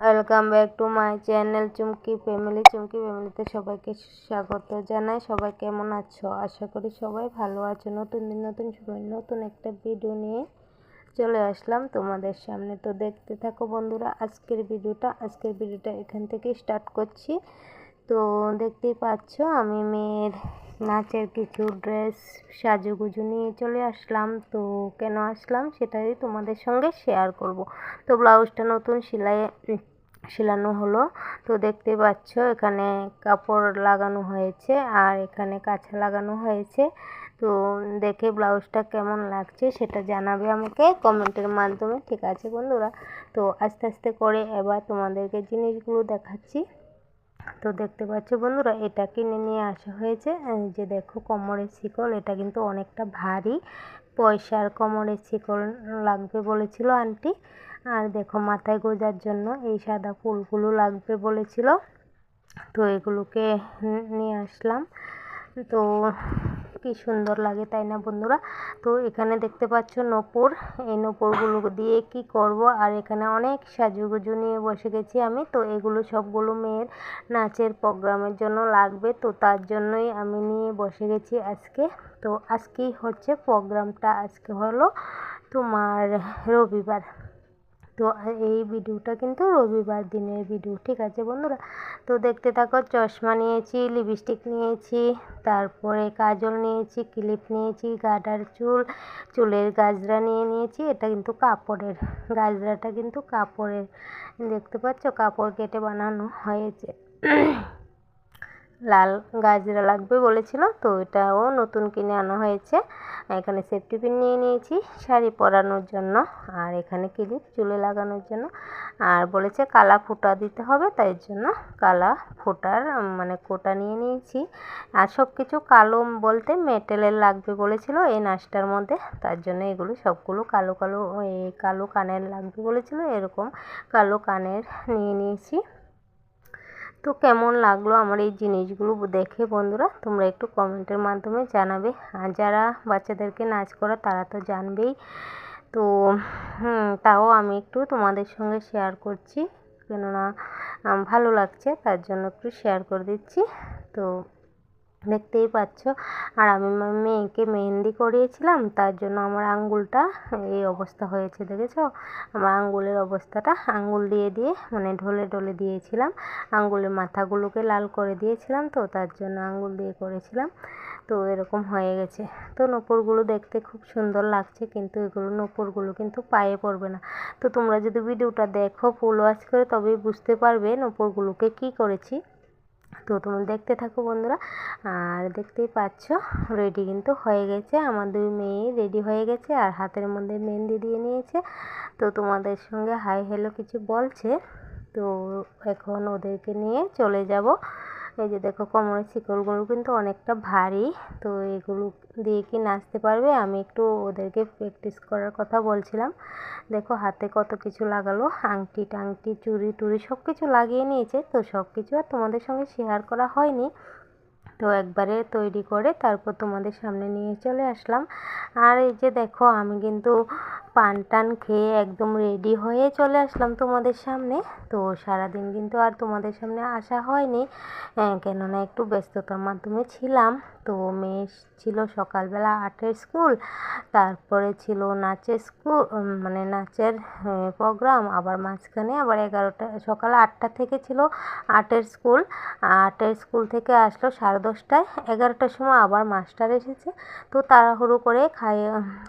Welcome back to my channel Chumki family Chumki ফ্যামিলিতে সবাইকে স্বাগত জানাই। সবাই কেমন আছো? আশা করি সবাই ভালো আছো। নতুন দিন, নতুন সময়, নতুন একটা ভিডিও নিয়ে চলে আসলাম তোমাদের সামনে। তো দেখতে থাকো বন্ধুরা, আজকের ভিডিওটা আজকের ভিডিওটা এখান থেকে স্টার্ট করছি। তো দেখতেই পাচ্ছ, আমি মেয়ের নাচের কিছু ড্রেস, সাজুগুজু নিয়ে চলে আসলাম। তো কেন আসলাম? সেটাই তোমাদের সঙ্গে শেয়ার করব। তো ব্লাউজটা নতুন সেলাই, সেলানো হলো। তো দেখতে পাচ্ছ, এখানে কাপড় লাগানো হয়েছে আর এখানে কাছা লাগানো হয়েছে। তো দেখে ব্লাউজটা কেমন লাগছে সেটা জানাবে আমাকে কমেন্টের মাধ্যমে। ঠিক আছে বন্ধুরা? তো আস্তে আস্তে করে এবার তোমাদেরকে জিনিসগুলো দেখাচ্ছি। তো দেখতে পাচ্ছ বন্ধুরা, এটা কিনে নিয়ে আসা হয়েছে। যে দেখো কোমরের শিকল, এটা কিন্তু অনেকটা ভারী। পয়সার কোমরের শিকল লাগবে বলেছিল আন্টি। আর দেখো মাথায় গোজার জন্য এই সাদা ফুলগুলো লাগবে বলেছিল। তো এগুলোকে নিয়ে আসলাম। তো কি সুন্দর লাগে, তাই না বন্ধুরা? তো এখানে দেখতে পাচ্ছ নপুর। এই নপুরগুলো দিয়ে কি করব? আর এখানে অনেক সাজুগুজু নিয়ে বসে গেছি আমি। তো এগুলো সবগুলো মেয়ের নাচের প্রোগ্রামের জন্য লাগবে। তো তার জন্যই আমি নিয়ে বসে গেছি আজকে। তো আজকেই হচ্ছে প্রোগ্রামটা। আজকে হলো তোমার রবিবার। তো এই ভিডিওটা কিন্তু রবিবার দিনের ভিডিও, ঠিক আছে বন্ধুরা? তো দেখতে থাকো, চশমা নিয়েছি লিপস্টিক নিয়েছি, তারপরে কাজল নিয়েছি, ক্লিপ নিয়েছি, গাডার চুল, চুলের গাজরা নিয়ে নিয়েছি, এটা কিন্তু কাপড়ের, গাজরাটা কিন্তু কাপড়ের, দেখতে পাচ্ছ? কাপড় কেটে বানানো হয়েছে। লাল গাজরা লাগবে বলেছিল, তো এটাও নতুন কিনে আনা হয়েছে। এখানে সেফটি পিন নিয়ে নিয়েছি, শাড়ি পরানোর জন্য, আর এখানে ক্লিপ চুলে লাগানোর জন্য। আর বলেছে কালা ফুটা দিতে হবে, তাই জন্য কালা ফুটার মানে কোটা নিয়ে নিয়েছি। আর সব কিছু কালো বলতে মেটেলের লাগবে বলেছিল এই নাচটার মধ্যে, তার জন্য এগুলো সবগুলো কালো কালো, এই কালো কানের লাগবে বলেছিল, এরকম কালো কানের নিয়ে নিয়েছি। তো কেমন লাগল আমার এই জিনিসগুলো দেখে বন্ধুরা? তোমরা একটু কমেন্টের মাধ্যমে জানাবে। আর যারা বাচ্চাদেরকে নাচ করা তারা তো জানবেই। তো তাও আমি একটু তোমাদের সঙ্গে শেয়ার করছি। কেননা ভালো লাগছে, তার জন্য একটু শেয়ার করে দিচ্ছি। তো দেখতেই পাচ্ছ। আর আমি আমার মেয়েকে মেহেন্দি করিয়েছিলাম, তার জন্য আমার আঙ্গুলটা এই অবস্থা হয়েছে, দেখেছ? আমার আঙ্গুলের অবস্থাটা আঙ্গুল দিয়ে দিয়ে মানে ঢলে ঢলে দিয়েছিলাম। আঙ্গুলের মাথাগুলোকে লাল করে দিয়েছিলাম তো, তার জন্য আঙ্গুল দিয়ে করেছিলাম। তো এরকম হয়ে গেছে। তো নূপুরগুলো দেখতে খুব সুন্দর লাগছে, কিন্তু এগুলো নূপুরগুলো কিন্তু পায়ে পড়বে না। তো তোমরা যদি ভিডিওটা দেখো ফুল ওয়াশ করে, তবেই বুঝতে পারবে নূপুরগুলোকে কি করেছি। তো তোমরা দেখতে থাকো বন্ধুরা। আর দেখতেই পাচ্ছ রেডি কিন্তু হয়ে গেছে। আমার দুই মেয়ে রেডি হয়ে গেছে আর হাতের মধ্যে মেহেন্দি দিয়ে নিয়েছে। তো তোমাদের সঙ্গে হাই হ্যালো কিছু বলছে। তো এখন ওদেরকে নিয়ে চলে যাব। এই যে দেখো কোমরের শিকলগুলো কিন্তু অনেকটা ভারী, তো এগুলো দিয়ে কি নাচতে পারবে? আমি একটু ওদেরকে প্র্যাকটিস করার কথা বলছিলাম। দেখো হাতে কত কিছু লাগালো, আংটি টাংটি, চুড়ি টুড়ি সব কিছু লাগিয়ে নিয়েছে, তো সব কিছু আর তোমাদের সঙ্গে শেয়ার করা হয়নি। তো একবারে তৈরি করে তারপর তোমাদের সামনে নিয়ে চলে আসলাম। আর এই যে দেখো আমি কিন্তু পান টান খেয়ে একদম রেডি হয়ে চলে আসলাম তোমাদের সামনে। তো সারাদিন কিন্তু আর তোমাদের সামনে আসা হয়নি কেননা একটু ব্যস্ততার মাধ্যমে ছিলাম। তো মেয়ে ছিল সকালবেলা আর্টের স্কুল তারপরে ছিল নাচের স্কুল মানে নাচের প্রোগ্রাম আবার মাঝখানে আবার এগারোটা, সকাল আটটা থেকে ছিল আর্টের স্কুল আর্টের স্কুল থেকে আসলো সাড়ে দশটায়, এগারোটার সময় আবার মাস্টার এসেছে। তো তাড়াহুড়ো করে খাইয়ে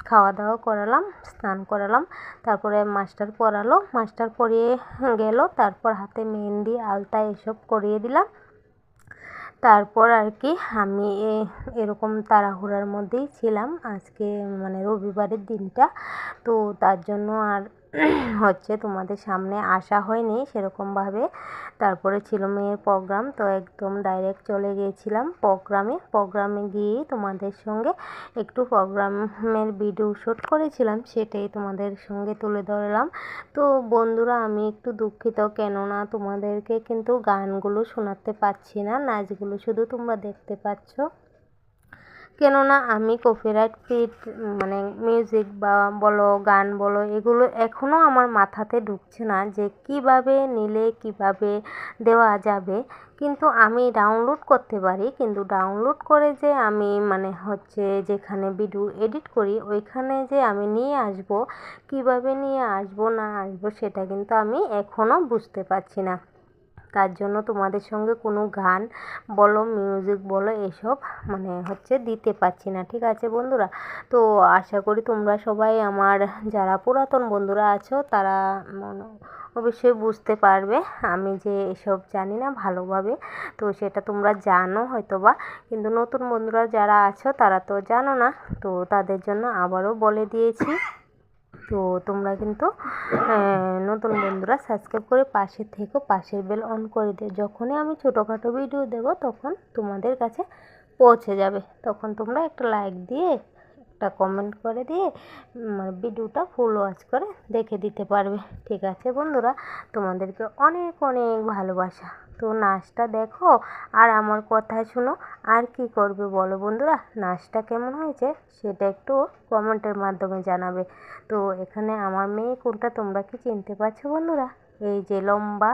খাওয়া দাওয়া করালাম, স্নান করালাম। তারপরে মাস্টার পড়ালো। মাস্টার পড়িয়ে গেল। তারপর হাতে মেহেন্দি, আলতা এসব করিয়ে দিলাম। তারপর আর কি আমি এরকম তাড়াহুড়ার মধ্যেই ছিলাম। আজকে মানে রবিবারের দিনটা। তো তার জন্য আর হচ্ছে তোমাদের সামনে আসা হয়নি সেরকমভাবে। তারপরে ছিল মেয়ের প্রোগ্রাম, তো একদম ডাইরেক্ট চলে গিয়েছিলাম প্রোগ্রামে। প্রোগ্রামে গিয়ে তোমাদের সঙ্গে একটু প্রোগ্রামের ভিডিও শ্যুট করেছিলাম, সেটাই তোমাদের সঙ্গে তুলে ধরলাম। তো বন্ধুরা, আমি একটু দুঃখিত, কেননা তোমাদেরকে কিন্তু গানগুলো শোনাতে পারছি না, নাচগুলো শুধু তোমরা দেখতে পাচ্ছ। কেননা আমি কপিরাইট ফিট মানে মিউজিক বা বলো, গান বলো, এগুলো এখনও আমার মাথাতে ঢুকছে না যে কীভাবে নিলে কীভাবে দেওয়া যাবে। কিন্তু আমি ডাউনলোড করতে পারি, কিন্তু ডাউনলোড করে যে আমি মানে হচ্ছে যেখানে ভিডিও এডিট করি, ওইখানে যে আমি নিয়ে আসব, কীভাবে নিয়ে আসব, না আসব, সেটা কিন্তু আমি এখনও বুঝতে পারছি না। তার জন্য তোমাদের সঙ্গে কোনো গান বলো মিউজিক বলো, এসব মানে হচ্ছে দিতে পারছি না, ঠিক আছে বন্ধুরা? তো আশা করি তোমরা সবাই আমার যারা পুরাতন বন্ধুরা আছো, তারা অবশ্যই বুঝতে পারবে আমি যে এসব জানি না ভালোভাবে। তো সেটা তোমরা জানো হয়তো বা কিন্তু নতুন বন্ধুরা যারা আছো তারা তো জানো না, তো তাদের জন্য আবারও বলে দিয়েছি। তো তোমরা কিন্তু নতুন বন্ধুরা সাবস্ক্রাইব করে পাশে থেকো, পাশের বেল অন করে দিও। যখনই আমি ছোটোখাটো ভিডিও দেবো, তখন তোমাদের কাছে পৌঁছে যাবে। তখন তোমরা একটা লাইক দিয়ে একটা কমেন্ট করে দিয়ে মানে ভিডিওটা ফুল ওয়াচ করে দেখে দিতে পারবে। ঠিক আছে বন্ধুরা, তোমাদেরকে অনেক অনেক ভালোবাসা। তো নাচটা দেখো আর আমার কথা শুনো, আর কি করবে বলো বন্ধুরা? নাচটা কেমন হয়েছে সেটা একটু কমেন্টের মাধ্যমে জানাবে। তো এখানে আমার মেয়ে কোনটা তোমরা কি চিনতে পারছ বন্ধুরা? এই যে লম্বা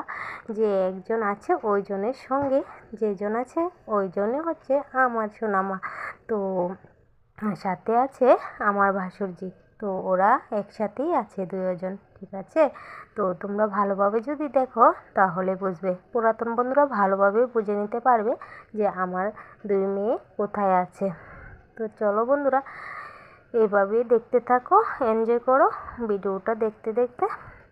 যে একজন আছে ওই জনের সঙ্গে, যেজন আছে ওই জনে হচ্ছে আমার সোনামা। তো সাথে আছে আমার ভাসুরজি তো ওরা একসাথেই আছে দুজন ঠিক আছে? তো তোমরা ভালোভাবে যদি দেখো, তাহলে বুঝবে। পুরাতন বন্ধুরা ভালোভাবে বুঝে নিতে পারবে যে আমার দুই মেয়ে কোথায় আছে। তো চলো বন্ধুরা, এভাবেই দেখতে থাকো, এনজয় করো ভিডিওটা দেখতে দেখতে।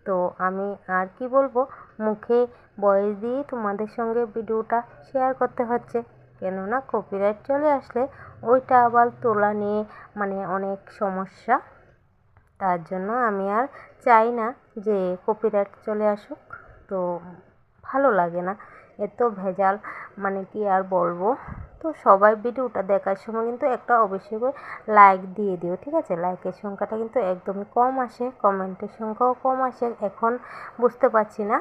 তো আমি আর কি বলব, মুখে বয়স দিয়ে তোমাদের সঙ্গে ভিডিওটা শেয়ার করতে হচ্ছে। কেননা কপিরাইট চলে আসলে ওইটা আবার তোলা নিয়ে মানে অনেক সমস্যা। তার জন্য আমি আর চাই না যে কপিরাইট চলে আসুক, তো ভালো লাগে না। এত ভেজাল মানে কি আর বলব? তো সবাই ভিডিওটা দেখার সময় কিন্তু একটা অবশ্যই করে লাইক দিয়ে দিও, ঠিক আছে? লাইকের সংখ্যাটা কিন্তু একদমই কম আসে কমেন্টের সংখ্যাও কম আসে। এখন বুঝতে পারছি না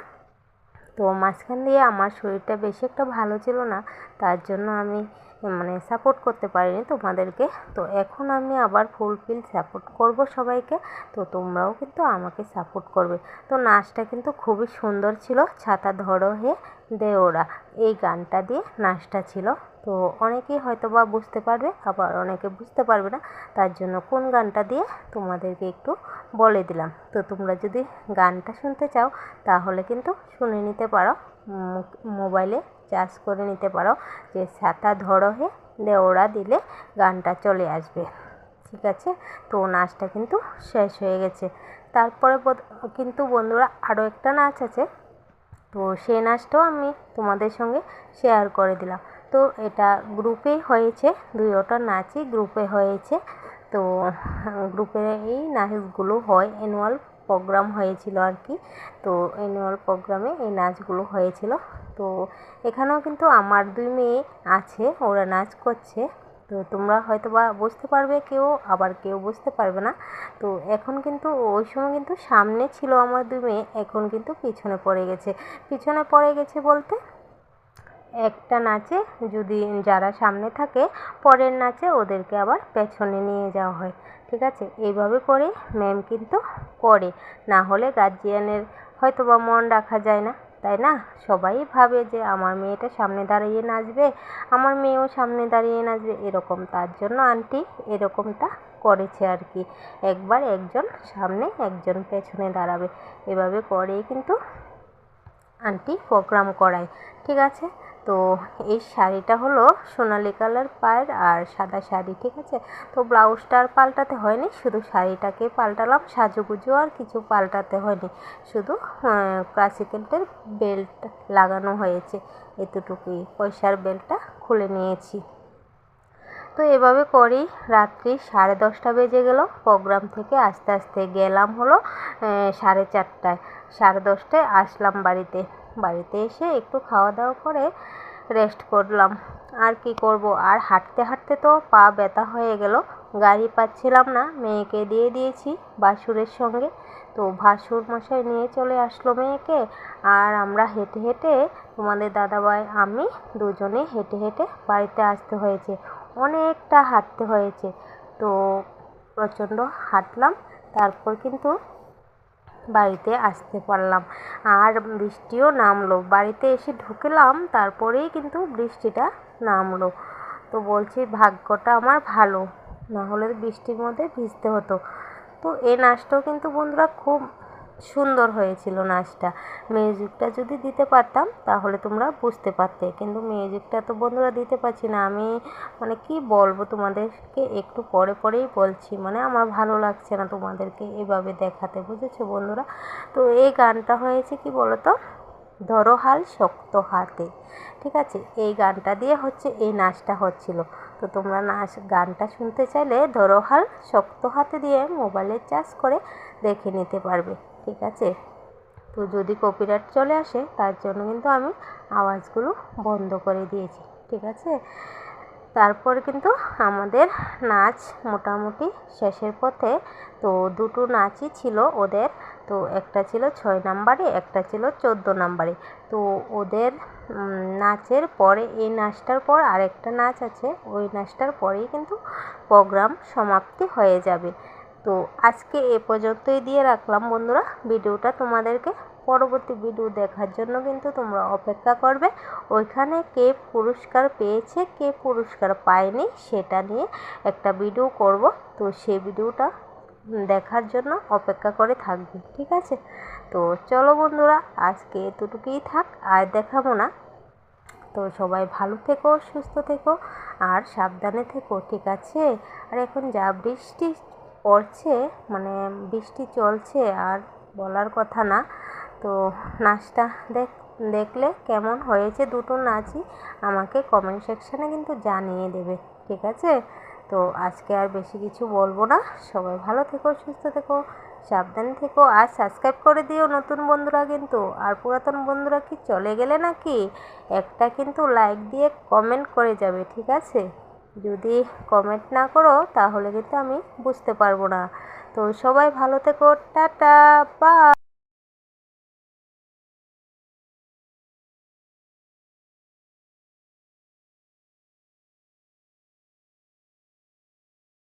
তো মাঝখান দিয়ে আমার শরীরটা বেশি একটা ভালো ছিল না, তার জন্য আমি মানে সাপোর্ট করতে পারিনি তোমাদেরকে। তো এখন আমি আবার ফুলফিল সাপোর্ট করব সবাইকে, তো তোমরাও কিন্তু আমাকে সাপোর্ট করবে। তো নাচটা কিন্তু খুবই সুন্দর ছিল, ছাতা ধরো হে দেওরা, এই গানটা দিয়ে নাচটা ছিল। তো অনেকেই হয়তো বা বুঝতে পারবে, আবার অনেকে বুঝতে পারবে না। তার জন্য কোন গানটা দিয়ে তোমাদেরকে একটু বলে দিলাম। তো তোমরা যদি গানটা শুনতে চাও, তাহলে কিন্তু শুনে নিতে পারো। মোবাইলে চার্জ করে নিতে পারো যে ছাতা ধরো হে দেওড়া দিলে গানটা চলে আসবে। ঠিক আছে? তো নাচটা কিন্তু শেষ হয়ে গেছে। তারপরে কিন্তু বন্ধুরা আরও একটা নাচ আছে। তো সেই নাচটাও আমি তোমাদের সঙ্গে শেয়ার করে দিলাম। তো এটা গ্রুপে হয়েছে, দুইটা নাচই গ্রুপে হয়েছে। তো গ্রুপে এই নাচগুলো হয় অ্যানুয়াল প্রোগ্রাম হয়েছিল আর কি। তো অ্যানুয়াল প্রোগ্রামে এই নাচগুলো হয়েছিল। তো এখানেও কিন্তু আমার দুই মেয়ে আছে, ওরা নাচ করছে। তো তোমরা হয়তো বা বুঝতে পারবে, কেউ আবার কেউ বুঝতে পারবে না। তো এখন কিন্তু ওই সময় কিন্তু সামনে ছিল আমার দুই মেয়ে, এখন কিন্তু পিছনে পড়ে গেছে। পিছনে পড়ে গেছে বলতে একটা নাচে যদি যারা সামনে থাকে, পরের নাচে ওদেরকে আবার পেছনে নিয়ে যাওয়া হয়। ঠিক আছে? এইভাবে করে ম্যাম কিন্তু করে। না হলে গার্জিয়ানের হয়তো বা মন রাখা যায় না। তাই না? সবাই ভাবে যে আমার মেয়েটা সামনে দাঁড়িয়ে নাচবে, আমার মেয়েও সামনে দাঁড়িয়ে নাচবে। এরকম তার জন্য আন্টি এরকমটা করেছে আর কি। একবার একজন সামনে, একজন পেছনে দাঁড়াবে। এভাবে করেই কিন্তু আন্টি প্রোগ্রাম করায়। ঠিক আছে? তো এই শাড়িটা হলো সোনালি কালার পায়ের আর সাদা শাড়ি, ঠিক আছে? তো ব্লাউজটা আর পাল্টাতে হয়নি, শুধু শাড়িটাকে পাল্টালাম, সাজুগুজু আর কিছু পাল্টাতে হয়নি। শুধু ক্লাসিক্যালটার বেল্ট লাগানো হয়েছে, এতটুকুই। পয়সার বেল্টটা খুলে নিয়েছি। তো এভাবে করি, রাত্রি সাড়ে দশটা বেজে গেল, প্রোগ্রাম থেকে আস্তে আস্তে গেলাম হলো সাড়ে চারটায়। সাড়ে দশটায় আসলাম বাড়িতে। বাড়িতে এসে একটু খাওয়া দাওয়া করে রেস্ট করলাম। আর কি করব? আর হাঁটতে হাঁটতে তো পা ব্যথা হয়ে গেল। গাড়ি পাচ্ছিলাম না, মেয়েকে দিয়ে দিয়েছি বাসুরের সঙ্গে। তো ভাসুর মশাই নিয়ে চলে আসলো মেয়েকে। আর আমরা হেঁটে হেঁটে, তোমাদের দাদাভাই, আমি দুজনে হেঁটে হেঁটে বাড়িতে আসতে হয়েছে। অনেকটা হাঁটতে হয়েছে। তো প্রচণ্ড হাঁটলাম। তারপর কিন্তু বাড়িতে আসতে পারলাম। আর বৃষ্টিও নামলো। বাড়িতে এসে ঢুকলাম, তারপরেই কিন্তু বৃষ্টিটা নামলো। তো বলছি, ভাগ্যটা আমার ভালো। না হলে বৃষ্টির মধ্যে ভিজতে হতো। তো এই নাচটাও কিন্তু বন্ধুরা খুব সুন্দর হয়েছিল নাচটা। মিউজিকটা যদি দিতে পারতাম, তাহলে তোমরা বুঝতে পারতে। কিন্তু মিউজিকটা তো বন্ধুরা দিতে পারছি না। আমি মানে কি বলব তোমাদেরকে? একটু পরে পরেই বলছি। মানে আমার ভালো লাগছে না তোমাদেরকে এভাবে দেখাতে, বুঝেছ বন্ধুরা? তো এই গানটা হয়েছে কি বলো তো ধরো হাল শক্ত হাতে। ঠিক আছে? এই গানটা দিয়ে হচ্ছে, এই নাচটা হচ্ছিল। তো তোমরা নাচ, গানটা শুনতে চাইলে ধরো হাল শক্ত হাতে দিয়ে মোবাইলে চার্জ করে দেখে নিতে পারবে। ঠিক আছে? তো যদি কপিরাইট চলে আসে, তার জন্য কিন্তু আমি আওয়াজগুলো বন্ধ করে দিয়েছি, ঠিক আছে? তারপর কিন্তু আমাদের নাচ মোটামুটি শেষের পথে, তো দুটো নাচই ছিল ওদের, তো একটা ছিল ছয় নাম্বারে, একটা ছিল চোদ্দ নাম্বারে। তো ওদের নাচের পরে, এই নাচটার পর আরেকটা নাচ আছে, ওই নাচটার পরেই কিন্তু প্রোগ্রাম সমাপ্তি হয়ে যাবে। তো আজকে এ পর্যন্তই দিয়ে রাখলাম বন্ধুরা। ভিডিওটা তোমাদেরকে পরবর্তী ভিডিও দেখার জন্য কিন্তু তোমরা অপেক্ষা করবে। ওইখানে কে পুরস্কার পেয়েছে, কে পুরস্কার পায়নি সেটা নিয়ে একটা ভিডিও করব। তো সেই ভিডিওটা দেখার জন্য অপেক্ষা করে থাকবে, ঠিক আছে? তো চলো বন্ধুরা, আজকে এতটুকুই থাক, আর দেখাবো না। তো সবাই ভালো থেকো, সুস্থ থেকো, আর সাবধানে থেকো, ঠিক আছে? আর এখন যা বৃষ্টি পড়ছে মানে বৃষ্টি চলছে আর বলার কথা না। তো নাচটা দেখ, দেখলে কেমন হয়েছে দুটো নাচই আমাকে কমেন্ট সেকশানে কিন্তু জানিয়ে দেবে, ঠিক আছে? তো আজকে আর বেশি কিছু বলব না। সবাই ভালো থেকো, সুস্থ থেকো, সাবধানে থেকো আর সাবস্ক্রাইব করে দিও নতুন বন্ধুরা কিন্তু। আর পুরাতন বন্ধুরা কি চলে গেলে নাকি? একটা কিন্তু লাইক দিয়ে কমেন্ট করে যাবে, ঠিক আছে? যদি কমেন্ট না করো, তাহলে কিন্তু আমি বুঝতে পারব না। তো সবাই ভালো থেকো, টাটা বা